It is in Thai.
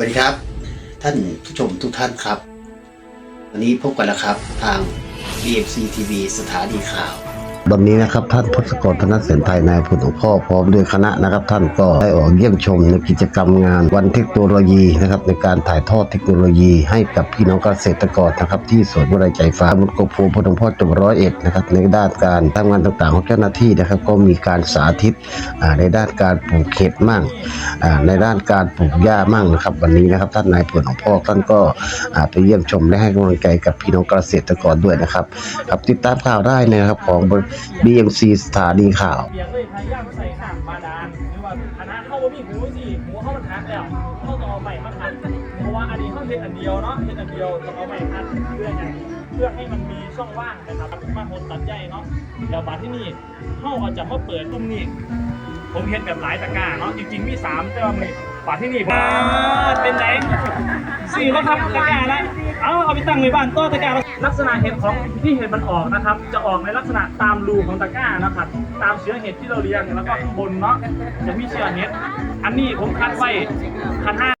สวัสดีครับ ท่านผู้ชมทุกท่านครับ วันนี้พบกันแล้วครับทาง BFC TV สถานีข่าว วันนี้นะครับท่านพศกรธนเสนไทยนายพลของพ่อพร้อมด้วยคณะนะครับ ท่านก็ได้ออกเยี่ยมชมในกิจกรรมงานวันเทคโนโลยีนะครับในการถ่ายทอดเทคโนโลยีให้กับพี่น้องเกษตรกรนะครับที่สวนวิไลใจฟ้าบุญกบภูมิพลพ่อจังหวัดร้อยเอ็ดนะครับในด้านการทำงานต่างๆของเจ้าหน้าที่นะครับ ก็มีการสาธิตในด้านการปลูกเห็ดมั่งในด้านการปลูกหญ้ามั่งนะครับ วันนี้นะครับท่านนายพลของพ่อท่านก็ไปเยี่ยมชมและให้กำลังใจกับพี่น้องเกษตรกรด้วยนะครับครับติดตามข่าวได้นะครับของ BMC สถานีข่าว เบียงเลยพยายามใส่น้ำบาดาลหรือว่าคณะเข้าว่ามีหูสิหูเข้ามันหักแล้วเข้าต้องเอาใหม่มาทันเพราะว่าอันนี้เข้าเฮ็ดอันเดียวเนาะเฮ็ดอันเดียวต้องเอาใหม่ทันเพื่อไงเพื่อให้มันมีช่องว่างนะครับมาหดตัดใหญ่เนาะแล้วบาดที่นี่เข้าก็จะมาเปิดตรงนี้ผมเห็นแบบหลายตะกร้าเนาะจริงๆมีสามแต่ว่ามันบาดที่นี่อ่าเป็นไหน สี่แล้วครับตะกร้าละเอาเอาไปตั้งในบ้านต้นตะกร้าละลักษณะเห็ดของที่เห็ดมันออกนะครับ จะออกในลักษณะตามรูของตะกร้านะครับ ตามเชื้อเห็ดที่เราเลี้ยงแล้วก็ข้างบนเนาะจะมีเชื้อเห็ด อันนี้ผมคัดไว้คันห้า